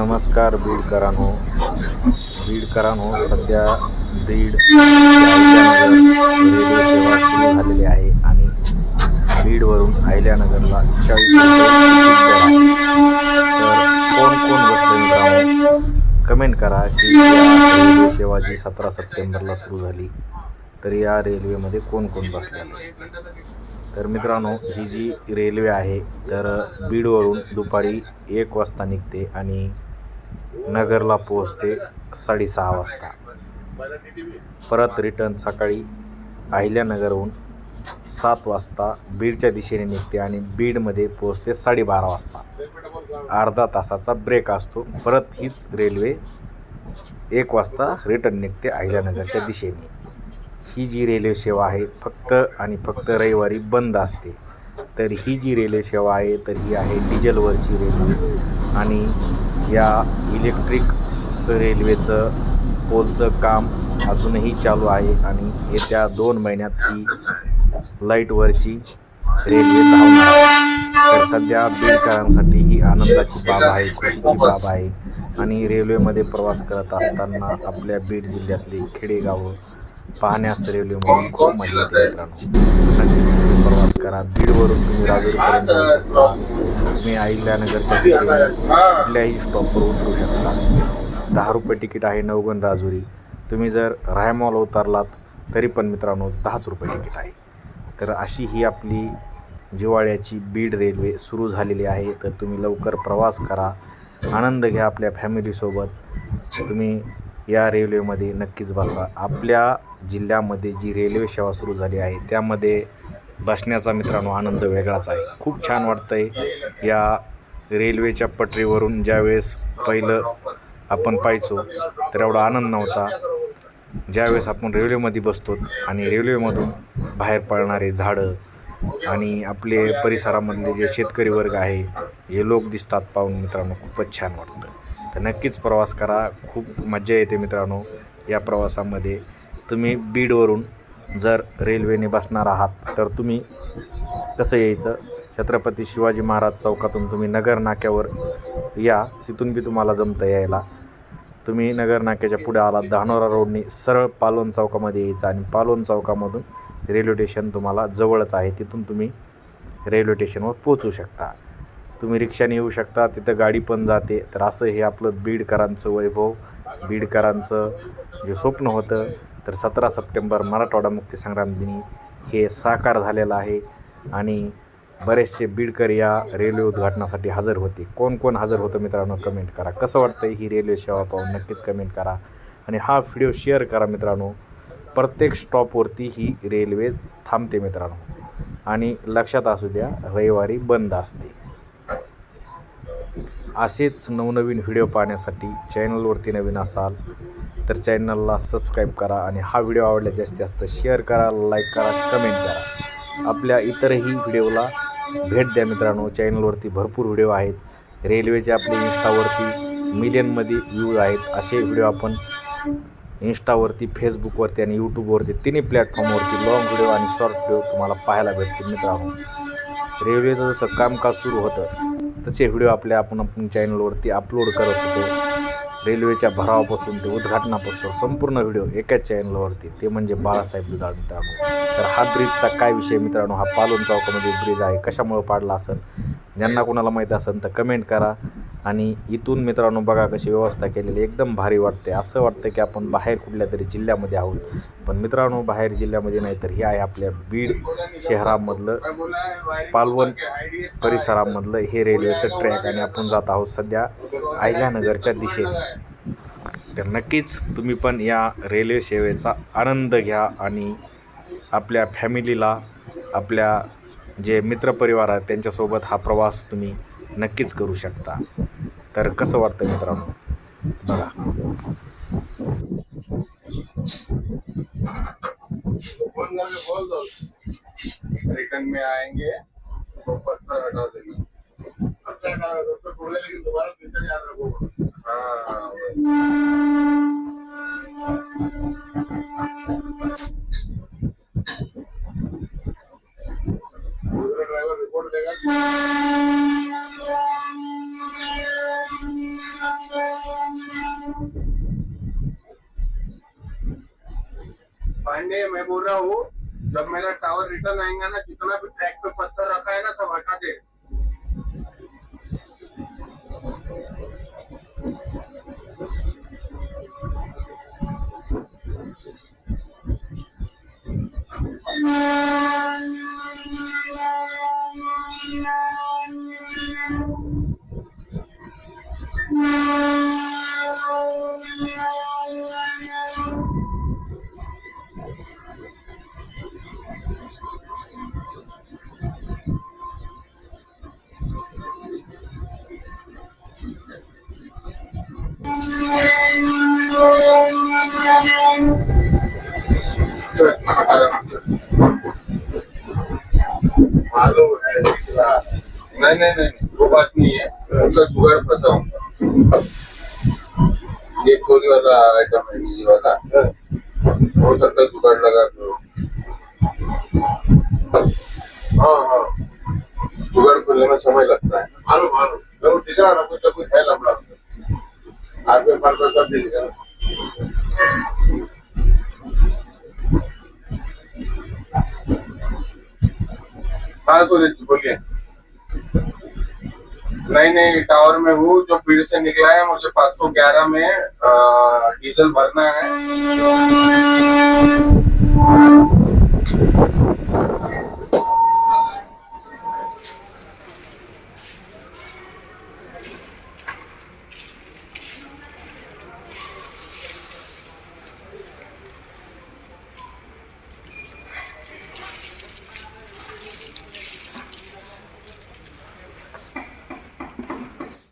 नमस्कार बीडकरांनो बीडकरांनो सध्या बीड सेवा सुरू झालेली आहे आणि बीडवरून अहिल्यानगरला चाळीस तर कोण कोण बसलं कमेंट करा की रेल्वे सेवा जी सतरा सप्टेंबरला सुरू झाली. तर या रेल्वेमध्ये कोण कोण बसलेलं? आहे तर मित्रांनो ही जी रेल्वे आहे तर बीडवरून दुपारी एक वाजता निघते आणि नगरला पोहोचते साडेसहा वाजता. परत रिटर्न सकाळी अहिल्यानगरहून सात वाजता बीडच्या दिशेने निघते आणि बीडमध्ये पोहोचते साडेबारा वाजता. अर्धा तासाचा ब्रेक असतो. परत हीच रेल्वे एक वाजता रिटर्न निघते अहिल्यानगरच्या दिशेने. ही जी रेल्वे सेवा आहे फक्त आणि फक्त रविवारी बंद असते. तर ही जी रेल्वे सेवा आहे तर ही आहे डिझेलवरची रेल्वे आणि या इलेक्ट्रिक रेल्वेचं पोलचं काम अजूनही चालू आहे आणि येत्या दोन महिन्यात ही लाईटवरची रेल्वे धावणार आहे. तर सध्या बीडकरांसाठी ही आनंदाची बाब आहे खुशीची बाब आहे. आणि रेल्वेमध्ये प्रवास करत असताना आपल्या बीड जिल्ह्यातली खेडेगावं पाहण्यास रेल्वे म्हणून खूप मजा येते मित्रांनो नक्कीच तुम्ही प्रवास करा. बीडवरून तुम्ही राजूरपर्यंत जाऊ शकता. तुम्ही अहिल्यानगरच्या दिशेने कुठल्याही स्टॉपवर उतरू शकता. दहा रुपये तिकीट आहे नवगण राजुरी. तुम्ही जर रायमॉल उतरलात तरी पण मित्रांनो दहाच रुपये तिकीट आहे. तर अशी ही आपली जिवाळ्याची बीड रेल्वे सुरू झालेली आहे. तर तुम्ही लवकर प्रवास करा. आनंद घ्या आपल्या फॅमिलीसोबत तुम्ही या रेल्वेमध्ये नक्कीच बसा. आपल्या जिल्ह्यामध्ये जी रेल्वे सेवा सुरू झाली आहे त्यामध्ये बसण्याचा मित्रांनो आनंद वेगळाच आहे. खूप छान वाटतं आहे या रेल्वेच्या पटरीवरून ज्यावेळेस पहिलं आपण पाहायचो तर एवढा आनंद नव्हता. ज्यावेळेस आपण रेल्वेमध्ये बसतो आणि रेल्वेमधून बाहेर पडणारे झाडं आणि आपले परिसरामधले जे शेतकरी वर्ग आहे जे लोक दिसतात पाहून मित्रांनो खूपच छान वाटतं. तर नक्कीच प्रवास करा. खूप मज्जा येते मित्रांनो या प्रवासामध्ये. तुम्ही बीडवरून जर रेल्वेने बसणार आहात तर तुम्ही कसं यायचं? छत्रपती शिवाजी महाराज चौकातून तुम्ही नगर नाक्यावर या. तिथून बी तुम्हाला जमतं यायला. तुम्ही नगर नाक्याच्या पुढे आलात. धानोरा रोडने सरळ पालोन चौकामध्ये यायचं आणि पालोन चौकामधून रेल्वे स्टेशन तुम्हाला जवळच आहे. तिथून तुम्ही रेल्वे स्टेशनवर पोचू शकता. तुम्ही रिक्षाने येऊ शकता तिथं गाडी पण जाते. तर असं हे आपलं बीडकरांचं वैभव बीडकरांचं जे स्वप्न होतं तर सतरा सप्टेंबर मराठवाडा मुक्तीसंग्राम दिनी हे साकार झालेलं आहे आणि बरेचसे बीडकर या रेल्वे उद्घाटनासाठी हजर होते. कोण कोण हजर होतं मित्रांनो कमेंट करा. कसं वाटतं ही रेल्वे सेवा पाहून नक्कीच कमेंट करा. आणि हा व्हिडिओ शेअर करा मित्रांनो. प्रत्येक स्टॉपवरती ही रेल्वे थांबते मित्रांनो. आणि लक्षात असू द्या रविवारी बंद असते. असेच नवनवीन व्हिडिओ पाहण्यासाठी चॅनलवरती नवीन असाल तर चॅनलला सबस्क्राईब करा आणि हा व्हिडिओ आवडला जास्तीत जास्त शेअर करा लाईक करा कमेंट करा. आपल्या इतरही व्हिडिओला भेट द्या मित्रांनो. चॅनलवरती भरपूर व्हिडिओ आहेत. रेल्वेचे आपले इंस्टावरती मिलियनमध्ये व्ह्यूज आहेत. असे व्हिडिओ आपण इंस्टावरती फेसबुकवरती आणि यूट्यूबवरती तिन्ही प्लॅटफॉर्मवरती लॉंग व्हिडिओ आणि शॉर्ट व्हिडिओ तुम्हाला पाहायला भेटतील मित्रांनो. रेल्वेचं जसं कामकाज सुरू होतं तसे व्हिडिओ आपल्या आपण आपण चॅनलवरती अपलोड करत होतो. रेल्वेच्या भरावापासून ते उद्घाटनापासून संपूर्ण व्हिडिओ एकाच चॅनलवरती. ते म्हणजे बाळासाहेब दुधाळ मित्रांनो तर हा ब्रिजचा काय विषय मित्रांनो? हा पालून चौकामध्ये ब्रिज आहे. कशामुळे पाडला असेल? ज्यांना कोणाला माहीत असेल तर कमेंट करा. आणि इथून मित्रांनो बघा कशी व्यवस्था केलेली एकदम भारी वाटते. असं वाटतं की आपण बाहेर कुठल्या तरी जिल्ह्यामध्ये आहोत. पण मित्रांनो बाहेर जिल्ह्यामध्ये नाही तर हे आहे आपल्या बीड शहरामधलं पालवण परिसरामधलं हे रेल्वेचं ट्रॅक आणि आपण जात आहोत सध्या अहिल्यानगरच्या दिशेने. तर नक्कीच तुम्ही पण या रेल्वे सेवेचा आनंद घ्या आणि आपल्या फॅमिलीला आपल्या जे मित्रपरिवार आहेत त्यांच्यासोबत हा प्रवास तुम्ही नक्कीच करू शकता. तर कसं वाटतं मित्रांनो? बघा. रिटर्न में आएँगे तो पत्थर हटा पत्थर हटा लेकिन दोबारा याद रखो। हाँ मैं बोल रहा हूँ, जब मेरा टावर रिटर्न आएगा ना, जितना भी ट्रैक पे पत्थर रखा है ना, सब हटा दे। मालूम है नहीं नहीं नहीं वो बात नहीं है उनका जुगाड़ फंसा हूँ ये कोहली वाला आइटम है ये वाला हो सकता है हाँ रही जी बोलिए। नहीं नहीं, टावर में हूँ, जो भीड़ से निकला है, मुझे 511 में डीजल भरना है।